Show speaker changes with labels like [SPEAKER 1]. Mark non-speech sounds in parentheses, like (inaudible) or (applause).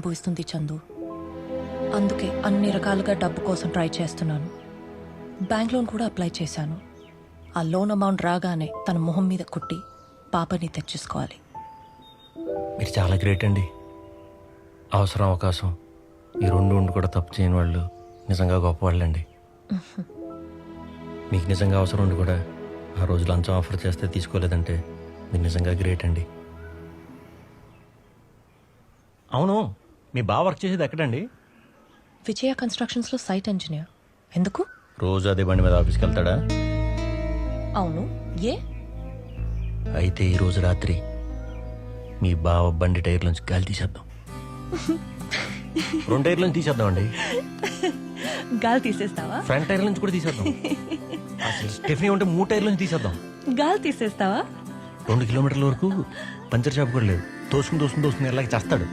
[SPEAKER 1] అనుభవిస్తుంది చందు. అందుకే అన్ని రకాలుగా డబ్బు కోసం ట్రై చేస్తున్నాను. బ్యాంక్ లోన్ కూడా అప్లై చేశాను. ఆ లోన్ అమౌంట్ రాగానే తన మొహం మీద కుట్టి పాపని తెచ్చేసుకోవాలి.
[SPEAKER 2] మీరు చాలా గ్రేట్ అండి. అవసరం అవకాశం. ఈ రెండు ఉండి కూడా తప్పు చేయని వాళ్ళు నిజంగా గొప్పవాళ్ళండి (laughs) మీకు నిజంగా అవసరం ఉండి కూడా ఆ రోజు లంచం ఆఫర్ చేస్తే తీసుకోలేదంటే మీరు నిజంగా గ్రేట్ అండి. అవును. మీ బావ వర్క్ చేసేది ఎక్కడండి?
[SPEAKER 1] విజయ కన్స్ట్రక్షన్స్లో సైట్ ఇంజనీర్ ఎందుకు?
[SPEAKER 2] రోజు అదే బండి మీద ఆఫీస్కి వెళ్తాడా?
[SPEAKER 1] అవును. ఏ?
[SPEAKER 2] అయితే ఈ రోజు రాత్రి మీ బావ బండి టైర్ నుంచి గాలి తీసేద్దాం. (laughs) రెండు టైర్ నుంచి తీసేద్దాం అండి
[SPEAKER 1] గాలి తీసేస్తావా?
[SPEAKER 2] ఫ్రంట్ టైర్ నుంచి కూడా తీసేద్దాం. అసలు స్టెఫనీ ఉంటే మూడు టైర్ నుంచి తీసేద్దాం.
[SPEAKER 1] గాలి తీసేస్తావా?
[SPEAKER 2] రెండు కిలోమీటర్ల వరకు పంచర్ షాప్ కూడా లేదు. తోసుకుని తోసుకుని తోసుకుని ఎలాగ చేస్తాడు.